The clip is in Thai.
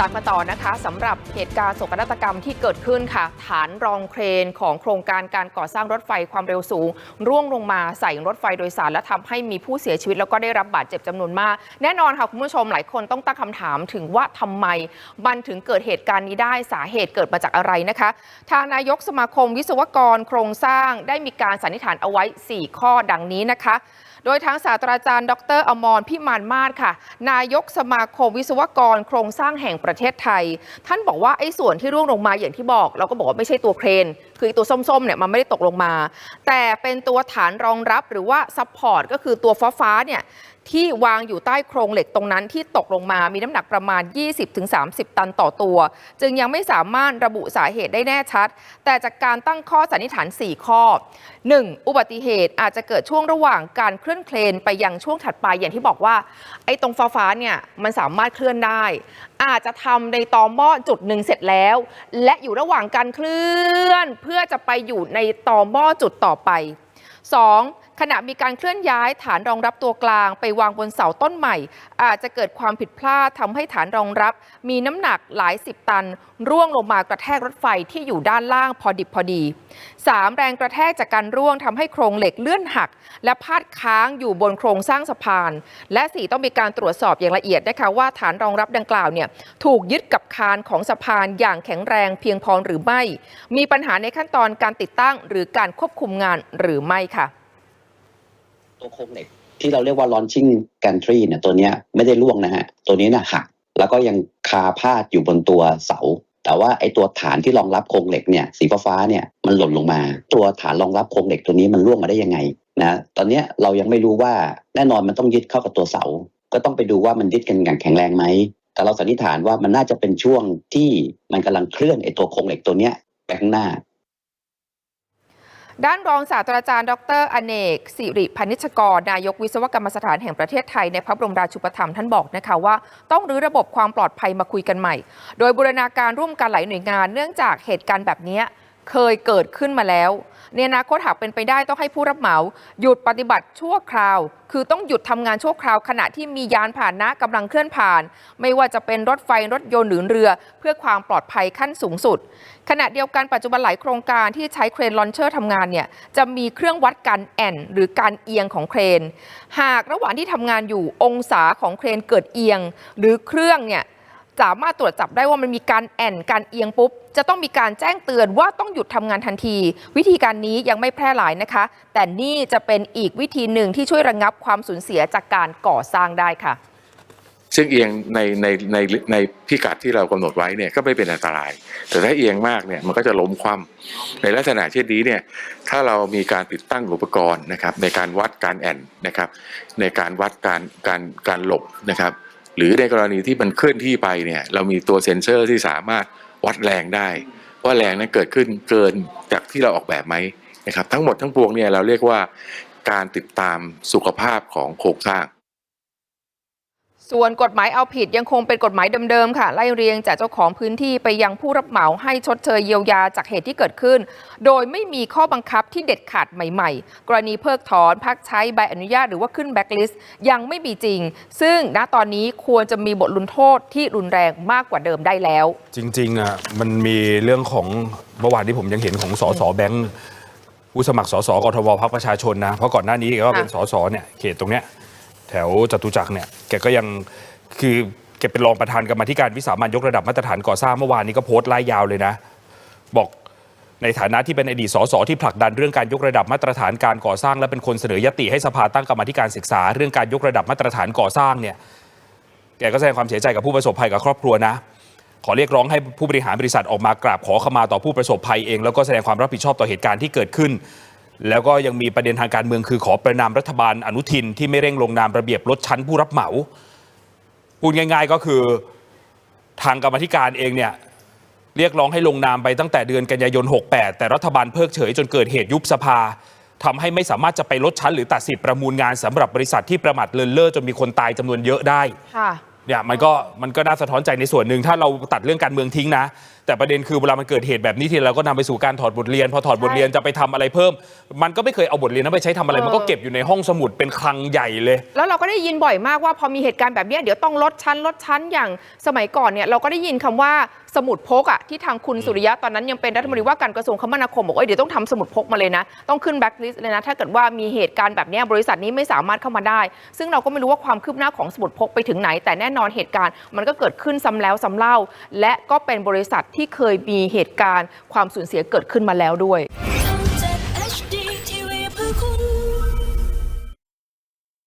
ตามมาต่อนะคะสำหรับเหตุการณ์โศกนาฏกรรมที่เกิดขึ้นค่ะ ฐานรองเครนของโครงการการก่อสร้างรถไฟความเร็วสูง ร่วงลงมาใส่รถไฟโดยสาร และทำให้มีผู้เสียชีวิต แล้วก็ได้รับบาดเจ็บจำนวนมาก แน่นอนค่ะคุณผู้ชมหลายคนต้องตั้งคำถามถึงว่าทำไมมันถึงเกิดเหตุการณ์นี้ได้สาเหตุเกิดมาจากอะไรนะคะ ทางนายกสมาคมวิศวกรโครงสร้างได้มีการสันนิษฐานเอาไว้ 4 ข้อดังนี้นะคะ ดยทางศาสตราจารย์ ดรอมรพิมานมาศค่ะ นายกสมาคมวิศวกรโครงสร้างแห่งประเทศไทย ท่านบอกว่าไอ้ส่วนที่ร่วงลงมาอย่างที่บอก เราก็บอกว่าไม่ใช่ตัวเครน คือตัวส้มๆเนี่ยมันไม่ได้ตกลงมา แต่เป็นตัวฐานรองรับหรือว่าซัพพอร์ตก็คือตัวฟ้าๆเนี่ย ที่วางอยู่ใต้โครงเหล็กตรงนั้นที่ตกลงมามีน้ำหนักประมาณ 20-30 ตันต่อตัว จึงยังไม่สามารถระบุสาเหตุได้แน่ชัด แต่จากการตั้งข้อสันนิษฐาน 4 ข้อ 1. อุบัติเหตุอาจจะเกิดช่วงระหว่างการเคลื่อนเคลนไปยังช่วงถัดไปอย่างที่บอกว่า ไอ้ตรงฟ้าฟ้าเนี่ยมันสามารถเคลื่อนได้ อาจจะทำในตอหม้อจุดหนึ่งเสร็จแล้ว และอยู่ระหว่างการเคลื่อน เพื่อจะไปอยู่ในตอหม้อจุดต่อไป 2. ขณะมีการเคลื่อนย้ายฐานรองรับตัวกลางไปวางบนเสาต้นใหม่ อาจจะเกิดความผิดพลาดทำให้ฐานรองรับ มีน้ำหนักหลายสิบตัน ร่วงลงมากระแทกรถไฟที่อยู่ด้านล่างพอดิบพอดี 3. แรงกระแทกจากการร่วงทำให้โครงเหล็กเลื่อนหัก และพาดค้างอยู่บนโครงสร้างสะพาน และ 4 ต้องมีการตรวจสอบอย่างละเอียดนะคะว่าฐานรองรับดังกล่าวเนี่ยถูกยึดกับคานของสะพานอย่างแข็งแรงเพียงพอหรือไม่ มีปัญหาในขั้นตอนการติดตั้งหรือการควบคุมงานหรือไม่ค่ะ ตัวโครงเหล็กที่เราเรียกว่า launching gantry เนี่ยตัวนี้ไม่ได้ล่วงนะฮะ ตัวนี้นะหักแล้วก็ยังคาพาดอยู่บนตัวเสา แต่ว่าไอตัวฐานที่รองรับโครงเหล็กเนี่ยสีฟ้าเนี่ยมันหล่นลงมา ตัวฐานรองรับโครงเหล็กตัวนี้มันร่วงมาได้ยังไงนะตอนนี้เรายังไม่รู้ว่าแน่นอนมันต้องยึดเข้ากับตัวเสา ก็ต้องไปดูว่ามันยึดกันอย่างแข็งแรงไหมแต่เราสันนิษฐานว่ามันน่าจะเป็นช่วงที่มันกำลังเคลื่อนไอตัวโครงเหล็กตัวเนี้ยไปข้างหน้า ด้านรองศาสตราจารย์ ดร อเนก สิริพนิชกร นายกวิศวกรรมสถานแห่งประเทศไทยในพระบรมราชูปถัมภ์ท่านบอกนะคะว่า ต้องรื้อระบบความปลอดภัยมาคุยกันใหม่ โดยบูรณาการร่วมกันหลายหน่วยงานเนื่องจากเหตุการณ์แบบนี้ เคยเกิดขึ้นมาแล้วในอนาคตหากเป็นไปได้ต้องให้ผู้รับเหมา หยุดปฏิบัติชั่วคราว คือต้องหยุดทำงานชั่วคราว ขณะที่มียานผ่านนะกำลังเคลื่อนผ่าน ไม่ว่าจะเป็นรถไฟรถยนต์หรือเรือ เพื่อความปลอดภัยขั้นสูงสุด ขณะเดียวกันปัจจุบันหลายโครงการที่ใช้เครนลอนเชอร์ทำงานเนี่ยจะมีเครื่องวัดการแอนหรือการเอียงของเครน หากระหว่างที่ทำงานอยู่องศาของเครนเกิดเอียง หรือเครื่องเนี่ย สามารถตรวจจับได้ว่ามันมีการแอนการเอียงปุ๊บ จะต้องมีการแจ้งเตือนว่าต้องหยุดทำงานทันที วิธีการนี้ยังไม่แพร่หลายนะคะ แต่นี่จะเป็นอีกวิธีหนึ่งที่ช่วยระงงับความสูญเสียจากการก่อสร้างได้ค่ะ ซึ่งเอียงในในในในพิกัดที่เรากำหนดไว้เนี่ยก็ไม่เป็นอันตราย แต่ถ้าเอียงมากเนี่ยมันก็จะล้มคว่ำในลักษณะเช่นนี้เนี่ยถ้าเรามีการติดตั้งอุปกรณ์นะครับในการวัดการแอนนะครับในการวัดการการการหลบนะครับ หรือในกรณีที่มันเคลื่อนที่ไปเนี่ยเรามีตัวเซ็นเซอร์ที่สามารถวัดแรงได้ ว่าแรงนั้นเกิดขึ้นเกินจากที่เราออกแบบไหมนะครับ ทั้งหมดทั้งปวงเนี่ยเราเรียกว่าการติดตามสุขภาพของโครงสร้าง ส่วนกฎหมายเอาผิดยังคงเป็นกฎหมายเดิมๆค่ะ ไล่เรียงจากเจ้าของพื้นที่ไปยังผู้รับเหมาให้ชดเชยเยียวยาจากเหตุที่เกิดขึ้น โดยไม่มีข้อบังคับที่เด็ดขาดใหม่ๆ กรณีเพิกถอน พักใช้ใบอนุญาตหรือว่าขึ้นแบ็กลิสต์ยังไม่มีจริง ซึ่งณตอนนี้ควรจะมีบทลงโทษที่รุนแรงมากกว่าเดิมได้แล้ว จริงๆอะมันมีเรื่องของเมื่อวานที่ผมยังเห็นของสสแบงค์ผู้สมัครสสกทวพรรคประชาชนนะเพราะก่อนหน้านี้แกก็เป็นสสเนี่ยเขตตรงเนี้ย แถวจตุจักรเนี่ยแกก็ยังคือแกเป็นรองประธานกรรมาธิการวิสามันยกระดับมาตรฐานก่อสร้างเมื่อวานนี้ก็โพสต์ไล่ยาวเลยนะ บอกในฐานะที่เป็นอดีตสสที่ผลักดันเรื่องการยกระดับมาตรฐานการก่อสร้าง และเป็นคนเสนอยติให้สภาตั้งกรรมธิการศึกษา เรื่องการยกระดับมาตรฐานก่อสร้างเนี่ยแกก็แสดงความเสียใจกับผู้ประสบภัยกับครอบครัวนะ ขอเรียกร้องให้ผู้บริหารบริษัทออกมากราบขอขมาต่อผู้ประสบภัยเอง แล้วก็แสดงความรับผิดชอบต่อเหตุการณ์ที่เกิดขึ้น แล้วก็ยังมีประเด็นทางการเมืองคือขอประนามรัฐบาลอนุทินที่ไม่เร่งลงนามระเบียบลดชั้นผู้รับเหมา พูดง่าย ๆ ก็คือทางกรรมธิการเองเนี่ยเรียกร้องให้ลงนามไปตั้งแต่เดือนกันยายน 68 แต่รัฐบาลเพิกเฉยจนเกิดเหตุยุบสภาทำให้ไม่สามารถจะไปลดชั้นหรือตัดสิทธิประมูลงานสำหรับบริษัทที่ประมาทเลินเล่อจนมีคนตายจำนวนเยอะได้ค่ะ เนี่ยมันก็มันก็น่าสะท้อนใจในส่วนหนึ่งถ้าเราตัดเรื่องการเมืองทิ้งนะ แต่ประเด็นคือเวลามันเกิดเหตุแบบนี้ทีเราก็นำไปสู่การถอดบทเรียน พอถอดบทเรียนจะไปทำอะไรเพิ่ม มันก็ไม่เคยเอาบทเรียนนั้นไปใช้ทำอะไรเออมันก็เก็บอยู่ในห้องสมุดเป็นคลังใหญ่เลย แล้วเราก็ได้ยินบ่อยมากว่าพอมีเหตุการณ์แบบเนี้ยเดี๋ยวต้องลดชั้นลดชั้นอย่างสมัยก่อนเนี่ยเราก็ได้ยินคำว่าสมุดพกอะที่ทางคุณสุริยะตอนนั้นยังเป็นรัฐมนตรีว่าการกระทรวงคมนาคมบอกว่าเดี๋ยวต้องทำสมุดพกมาเลยนะ ต้องขึ้นแบ็คลิสต์เลยนะ ถ้าเกิดว่ามีเหตุการณ์แบบเนี้ยบริษัทนี้ไม่สามารถเข้ามาได้ ซึ่งเราก็ไม่รู้ว่าความคืบหน้าของสมุดพกไปถึงไหน แต่แน่นอนเหตุการณ์มันก็เกิดขึ้นซ้ำแล้วซ้ำเล่า และก็เป็นบริษัทที่เคยมีเหตุการณ์ความสูญเสียเกิดขึ้นมาแล้วด้วย